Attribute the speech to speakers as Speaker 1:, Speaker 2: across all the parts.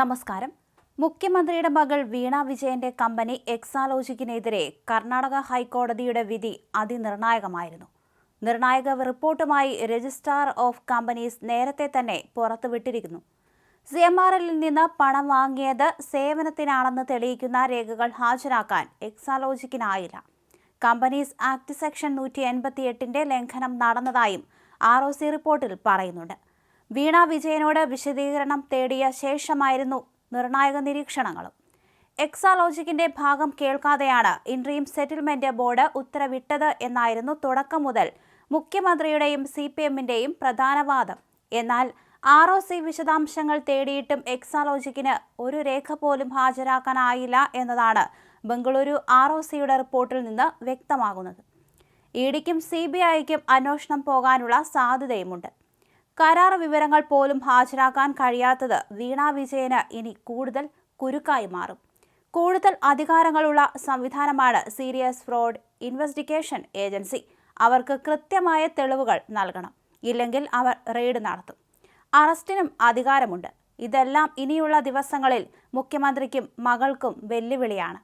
Speaker 1: നമസ്കാരം. മുഖ്യമന്ത്രിയുടെ മകൾ വീണ വിജയന്റെ കമ്പനി എക്സാലോജിക്കിനെതിരെ കർണാടക ഹൈക്കോടതിയുടെ വിധി അതിനിർണായകമായിരുന്നു. നിർണായക റിപ്പോർട്ടുമായി രജിസ്ട്രാർ ഓഫ് കമ്പനീസ് നേരത്തെ തന്നെ പുറത്തുവിട്ടിരിക്കുന്നു. സി എം ആർ എല്ലിൽ നിന്ന് പണം വാങ്ങിയത് സേവനത്തിനാണെന്ന് തെളിയിക്കുന്ന രേഖകൾ ഹാജരാക്കാൻ എക്സാലോജിക്കിനായില്ല. കമ്പനീസ് ആക്ട് സെക്ഷൻ നൂറ്റി എൺപത്തിയെട്ടിന്റെ ലംഘനം നടന്നതായും ആർ ഒ സി റിപ്പോർട്ടിൽ പറയുന്നുണ്ട്. വീണ വിജയനോട് വിശദീകരണം തേടിയ ശേഷമായിരുന്നു നിർണായക നിരീക്ഷണങ്ങളും. എക്സാലോജിക്കിന്റെ ഭാഗം കേൾക്കാതെയാണ് ഇൻട്രീം സെറ്റിൽമെന്റ് ബോർഡ് ഉത്തരവിട്ടത് എന്നായിരുന്നു തുടക്കം മുതൽ മുഖ്യമന്ത്രിയുടെയും സി പി എമ്മിന്റെയും പ്രധാന വാദം. എന്നാൽ ആർ ഒ സി വിശദാംശങ്ങൾ തേടിയിട്ടും എക്സാലോജിക്കിന് ഒരു രേഖ പോലും ഹാജരാക്കാനായില്ല എന്നതാണ് ബംഗളൂരു ആർ ഒ സിയുടെ റിപ്പോർട്ടിൽ നിന്ന് വ്യക്തമാകുന്നത്. ഇ ഡിക്കും സി ബി ഐക്കും അന്വേഷണം പോകാനുള്ള സാധ്യതയുമുണ്ട്. കരാർ വിവരങ്ങൾ പോലും ഹാജരാക്കാൻ കഴിയാത്തത് വീണാ വിജയന് ഇനി കൂടുതൽ കുരുക്കായി മാറും. കൂടുതൽ അധികാരങ്ങളുള്ള സംവിധാനമാണ് സീരിയസ് ഫ്രോഡ് ഇൻവെസ്റ്റിഗേഷൻ ഏജൻസി. അവർക്ക് കൃത്യമായ തെളിവുകൾ നൽകണം. ഇല്ലെങ്കിൽ അവർ റെയ്ഡ് നടത്തും. അറസ്റ്റിനും അധികാരമുണ്ട്. ഇതെല്ലാം ഇനിയുള്ള ദിവസങ്ങളിൽ മുഖ്യമന്ത്രിക്കും മകൾക്കും വെല്ലുവിളിയാണ്.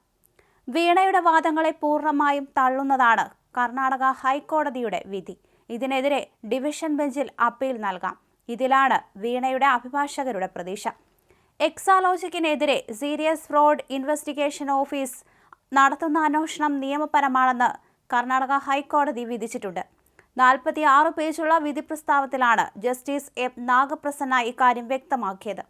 Speaker 1: വീണയുടെ വാദങ്ങളെ പൂർണമായും തള്ളുന്നതാണ് കർണാടക ഹൈക്കോടതിയുടെ വിധി. ഇതിനെതിരെ ഡിവിഷൻ ബെഞ്ചിൽ അപ്പീൽ നൽകാം. ഇതിലാണ് വീണയുടെ അഭിഭാഷകരുടെ പ്രതീക്ഷ. എക്സാലോജിക്കിനെതിരെ സീരിയസ് ഫ്രോഡ് ഇൻവെസ്റ്റിഗേഷൻ ഓഫീസ് നടത്തുന്ന അന്വേഷണം നിയമപരമാണെന്ന് കർണാടക ഹൈക്കോടതി വിധിച്ചിട്ടുണ്ട്. നാൽപ്പത്തി ആറ് പേജുള്ള വിധി പ്രസ്താവത്തിലാണ് ജസ്റ്റിസ് എം നാഗപ്രസന്ന ഇക്കാര്യം വ്യക്തമാക്കിയത്.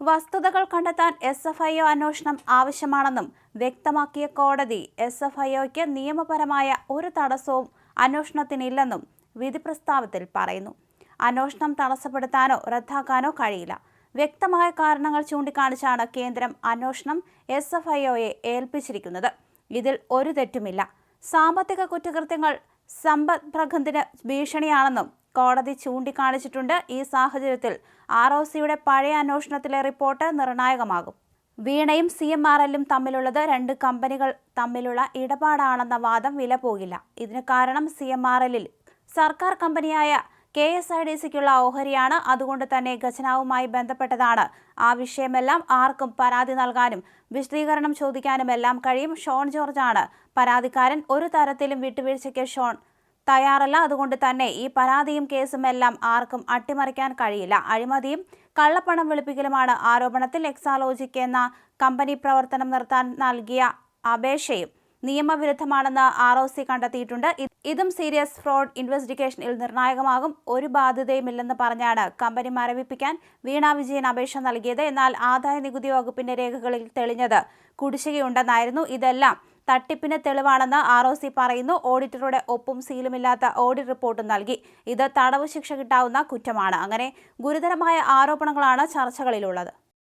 Speaker 1: വസ്തുതകൾ കണ്ടെത്താൻ എസ് എഫ് ഐ ഒ അന്വേഷണം ആവശ്യമാണെന്നും വ്യക്തമാക്കിയ കോടതി എസ് എഫ് ഐ ഒയ്ക്ക് നിയമപരമായ ഒരു തടസ്സവും അന്വേഷണത്തിനില്ലെന്നും വിധി പ്രസ്താവത്തിൽ പറയുന്നു. അന്വേഷണം തടസ്സപ്പെടുത്താനോ റദ്ദാക്കാനോ കഴിയില്ല. വ്യക്തമായ കാരണങ്ങൾ ചൂണ്ടിക്കാണിച്ചാണ് കേന്ദ്രം അന്വേഷണം എസ് എഫ് ഐ ഒയെ ഏൽപ്പിച്ചിരിക്കുന്നത്. ഇതിൽ ഒരു തെറ്റുമില്ല. സാമ്പത്തിക കുറ്റകൃത്യങ്ങൾ സമ്പദ് പ്രഗന്ധിന് ഭീഷണിയാണെന്നും കോടതി ചൂണ്ടിക്കാണിച്ചിട്ടുണ്ട്. ഈ സാഹചര്യത്തിൽ ആർ ഒ സിയുടെ പഴയ അന്വേഷണത്തിലെ റിപ്പോർട്ട് നിർണായകമാകും. വീണയും സി എം ആർ എല്ലും തമ്മിലുള്ളത് രണ്ട് കമ്പനികൾ തമ്മിലുള്ള ഇടപാടാണെന്ന വാദം വില പോകില്ല ഇതിന് കാരണം സി എം ആർ എല്ലിൽ സർക്കാർ കമ്പനിയായ കെ എസ് ഐ ഡി സിക്കുള്ള ഓഹരിയാണ് അതുകൊണ്ട് തന്നെ ഖജനാവുമായി ബന്ധപ്പെട്ടതാണ്. ആ വിഷയമെല്ലാം ആർക്കും പരാതി നൽകാനും വിശദീകരണം ചോദിക്കാനും എല്ലാം കഴിയും ഷോൺ ജോർജാണ്. പരാതിക്കാരൻ ഒരു തരത്തിലും വിട്ടുവീഴ്ചയ്ക്ക് ഷോൺ തയ്യാറല്ല. അതുകൊണ്ട് തന്നെ ഈ പരാതിയും കേസും എല്ലാം ആർക്കും അട്ടിമറിക്കാൻ കഴിയില്ല. അഴിമതിയും കള്ളപ്പണം വെളുപ്പിക്കലുമാണ് ആരോപണത്തിൽ എക്സാലോജിക് എന്ന കമ്പനി പ്രവർത്തനം നിർത്താൻ നൽകിയ അപേക്ഷയും. നിയമവിരുദ്ധമാണെന്ന് ആർ ഒ സി കണ്ടെത്തിയിട്ടുണ്ട്. ഇതും സീരിയസ് ഫ്രോഡ് ഇൻവെസ്റ്റിഗേഷനിൽ നിർണായകമാകും. ഒരു ബാധ്യതയുമില്ലെന്ന് പറഞ്ഞാണ് കമ്പനി മരവിപ്പിക്കാൻ വീണ വിജയൻ അപേക്ഷ നൽകിയത്. എന്നാൽ ആദായ നികുതി വകുപ്പിന്റെ രേഖകളിൽ തെളിഞ്ഞത് കുടിശ്ശികയുണ്ടെന്നായിരുന്നു. ഇതെല്ലാം തട്ടിപ്പിന് തെളിവാണെന്ന് ആർ ഒ സി പറയുന്നു. ഓഡിറ്ററുടെ ഒപ്പും സീലുമില്ലാത്ത ഓഡിറ്റ് റിപ്പോർട്ടും നൽകി. ഇത് തടവ് ശിക്ഷ കിട്ടാവുന്ന കുറ്റമാണ്. അങ്ങനെ ഗുരുതരമായ ആരോപണങ്ങളാണ് ചർച്ചകളിലുള്ളത്.